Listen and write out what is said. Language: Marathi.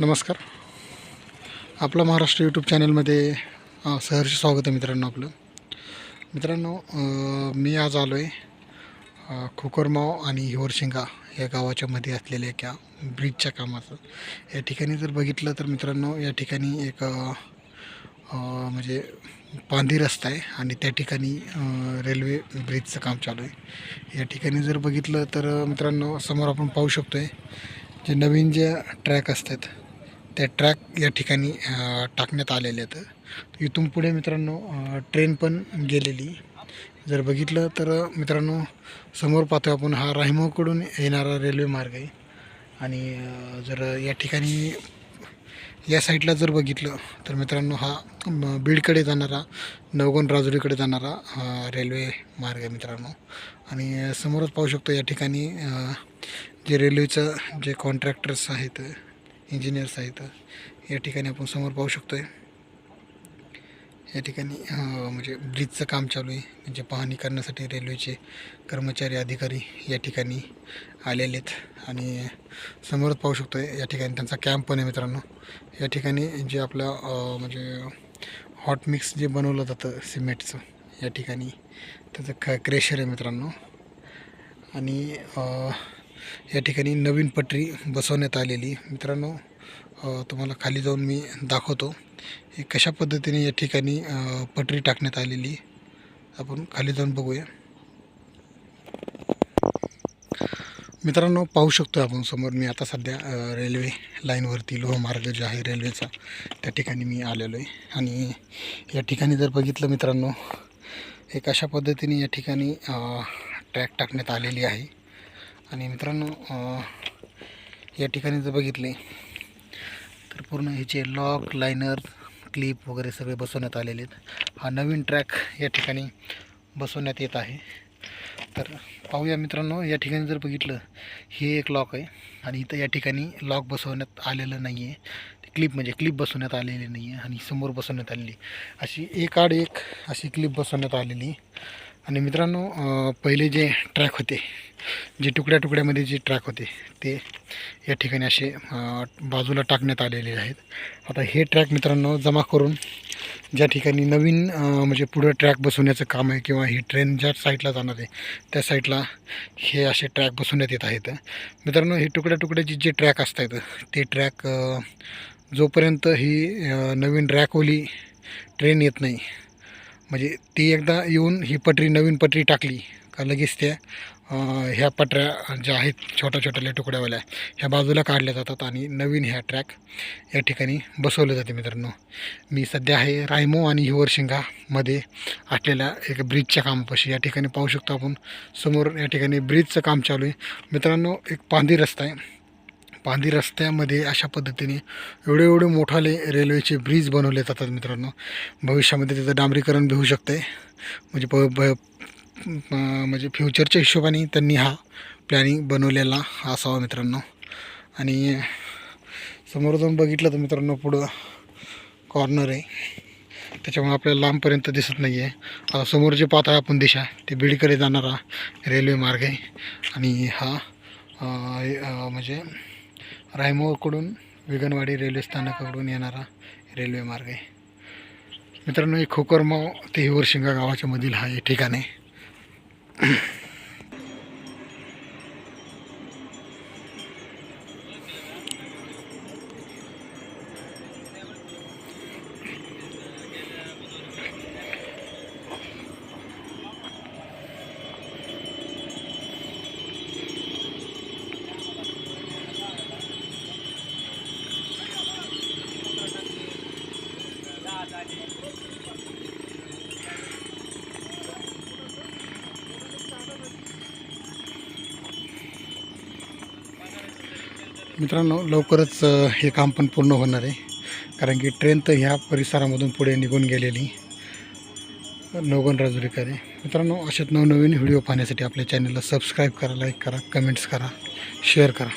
नमस्कार. आपलं महाराष्ट्र यूट्यूब चॅनलमध्ये सहर्ष स्वागत आहे मित्रांनो आपलं. मित्रांनो मी आज आलो आहे खोकरमाव आणि हिवरशिंगा या गावाच्या मध्ये असलेल्या एका ब्रिजच्या कामाचं. या ठिकाणी जर बघितलं तर मित्रांनो या ठिकाणी एक म्हणजे पांदी रस्ता आहे आणि त्या ठिकाणी रेल्वे ब्रिजचं काम चालू आहे. या ठिकाणी जर बघितलं तर मित्रांनो समोर आपण पाहू शकतो आहे जे नवीन जे ट्रॅक असतात त्या ट्रॅक या ठिकाणी टाकण्यात आलेले आहेत. इथून पुढे मित्रांनो ट्रेन पण गेलेली. जर बघितलं तर मित्रांनो समोर पाहतो आपण हा राहिमोकडून येणारा रेल्वे मार्ग आहे. आणि जर या ठिकाणी या साईडला जर बघितलं तर मित्रांनो हा बीडकडे जाणारा नवगण राजुरीकडे जाणारा रेल्वे मार्ग आहे मित्रांनो. आणि समोरच पाहू शकतो या ठिकाणी जे रेल्वेचं जे कॉन्ट्रॅक्टर्स आहेत इंजिनियर्स आहेत या ठिकाणी आपण समोर पाहू शकतो आहे या ठिकाणी म्हणजे ब्रिजचं काम चालू आहे. म्हणजे पाहणी करण्यासाठी रेल्वेचे कर्मचारी अधिकारी या ठिकाणी आलेले आहेत. आणि समोरच पाहू शकतो आहे या ठिकाणी त्यांचा कॅम्प पण आहे मित्रांनो. या ठिकाणी जे आपलं म्हणजे हॉट मिक्स जे बनवलं जातं सिमेंटचं या ठिकाणी त्याचं ख क्रेशर आहे मित्रांनो. आणि या ठिकाणी नवीन पटरी बसवण्यात आलेली मित्रांनो तुम्हाला खाली जाऊन मी दाखवतो. हे कशा पद्धतीने या ठिकाणी पटरी टाकण्यात आलेली आपण खाली जाऊन बघूया. मित्रांनो पाहू शकतो आपण समोर मी आता सध्या रेल्वे लाईनवरती लोहमार्ग जो आहे रेल्वेचा त्या ठिकाणी मी आलेलो आहे. आणि या ठिकाणी जर बघितलं मित्रांनो एक अशा पद्धतीने या ठिकाणी ट्रॅक टाकण्यात आलेली आहे. आणि मित्रांनो या ठिकाणी जर बघितले तर पूर्ण ह्याचे लॉक लायनर क्लिप वगैरे सगळे बसवण्यात आलेले आहेत. हा नवीन ट्रॅक या ठिकाणी बसवण्यात येत आहे. तर पाहूया मित्रांनो या ठिकाणी जर बघितलं हे एक लॉक आहे आणि इथं या ठिकाणी लॉक बसवण्यात आलेलं नाही आहे क्लिप म्हणजे क्लिप बसवण्यात आलेली नाही आहे आणि समोर बसवण्यात आलेली. अशी एक आड एक अशी क्लिप बसवण्यात आलेली. आणि मित्रांनो पहिले जे ट्रॅक होते जे तुकड्या तुकड्यामध्ये जे ट्रॅक होते ते या ठिकाणी असे बाजूला टाकण्यात आलेले आहेत. आता हे ट्रॅक मित्रांनो जमा करून ज्या ठिकाणी नवीन म्हणजे पुढं ट्रॅक बसवण्याचं काम आहे किंवा ही ट्रेन ज्या साईडला जाणार आहे त्या साईडला हे असे ट्रॅक बसवण्यात येत आहेत. मित्रांनो हे तुकड्या तुकड्याचे जे ट्रॅक असतात ते ट्रॅक जोपर्यंत ही नवीन रॅकवली ट्रेन येत नाही म्हणजे ती एकदा येऊन ही पटरी नवीन पटरी टाकली का लगेच त्या ह्या पटऱ्या ज्या आहेत छोट्या छोट्याल्या तुकड्यावाल्या ह्या बाजूला काढल्या जातात आणि नवीन ह्या ट्रॅक या ठिकाणी बसवले जाते मित्रांनो. मी सध्या आहे रायमो आणि हिवरशिंगामध्ये असलेल्या एक ब्रिजच्या कामापाशी. या ठिकाणी पाहू शकतो आपण समोर या ठिकाणी ब्रिजचं काम चालू आहे. मित्रांनो एक पांदी रस्ता आहे. पांदी रस्त्यामध्ये अशा पद्धतीने एवढे एवढे मोठाले रेल्वेचे ब्रिज बनवले जातात मित्रांनो. भविष्यामध्ये त्याचं डांबरीकरण बी होऊ शकतं आहे म्हणजे प ब म्हणजे फ्युचरच्या हिशोबाने त्यांनी हा प्लॅनिंग बनवलेला असावा मित्रांनो. आणि समोर जाऊन बघितलं तर मित्रांनो पुढं कॉर्नर आहे. त्याच्यामुळे आपल्याला लांबपर्यंत दिसत नाही आहे आता समोर जे पाहत आहे आपण दिशा ते बीडकडे जाणारा रेल्वे मार्ग आहे. आणि हा म्हणजे रायमोकडून विगनवाडी रेल्वे स्थानकाकडून येणारा रेल्वे मार्ग आहे. मित्रांनो हे खोकरमाव ते हिवरशिंगा गावाच्या मधील हा हे ठिकाण आहे. मित्रांनो लवकरच हे काम पण पूर्ण होणार आहे. कारण की ट्रेन तर ह्या परिसरामधून पुढे निघून गेलेली. नवगण आहे. मित्रांनो अशाच नवनवीन व्हिडिओ पाहण्यासाठी आपल्या चॅनलला सबस्क्राईब करा लाईक करा कमेंट्स करा शेअर करा.